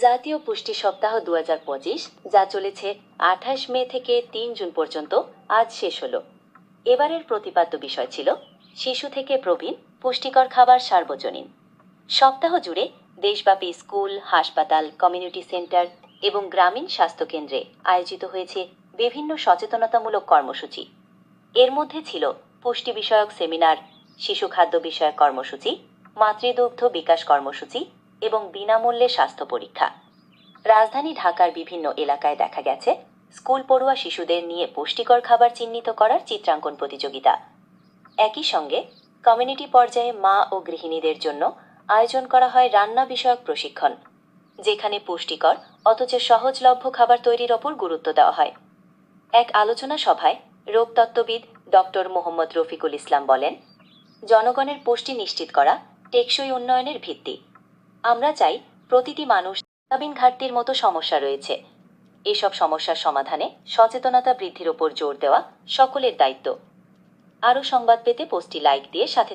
জাতীয় পুষ্টি সপ্তাহ দু হাজার পঁচিশ, যা চলেছে আঠাশ মে থেকে তিন জুন পর্যন্ত, আজ শেষ হলো। এবারের প্রতিপাদ্য বিষয় ছিল, শিশু থেকে প্রবীণ, পুষ্টিকর খাবার সার্বজনীন। সপ্তাহ জুড়ে দেশব্যাপী স্কুল, হাসপাতাল, কমিউনিটি সেন্টার এবং গ্রামীণ স্বাস্থ্যকেন্দ্রে আয়োজিত হয়েছে বিভিন্ন সচেতনতামূলক কর্মসূচি। এর মধ্যে ছিল পুষ্টি বিষয়ক সেমিনার, শিশু খাদ্য বিষয়ক কর্মসূচি, মাতৃদুগ্ধ বিকাশ কর্মসূচি এবং বিনামূল্যে স্বাস্থ্য পরীক্ষা। রাজধানী ঢাকার বিভিন্ন এলাকায় দেখা গেছে, স্কুল পড়ুয়া শিশুদের নিয়ে পুষ্টিকর খাবার চিহ্নিত করার চিত্রাঙ্কন প্রতিযোগিতা। একই সঙ্গে কমিউনিটি পর্যায়ে মা ও গৃহিণীদের জন্য আয়োজন করা হয় রান্না বিষয়ক প্রশিক্ষণ, যেখানে পুষ্টিকর, অথচ সহজলভ্য খাবার তৈরির ওপর গুরুত্ব দেওয়া হয়। এক আলোচনা সভায় রোগতত্ত্ববিদ ডক্টর মোহাম্মদ রফিকুল ইসলাম বলেন, জনগণের পুষ্টি নিশ্চিত করা টেকসই উন্নয়নের ভিত্তি। আমরা চাই প্রতিটি মানুষ ভিটামিন ঘাটতির মতো সমস্যা রয়েছে। এসব সমস্যার সমাধানে সচেতনতা বৃদ্ধির ওপর জোর দেওয়া সকলের দায়িত্ব। আরও সংবাদ পেতে পোস্টটি লাইক দিয়ে সাথে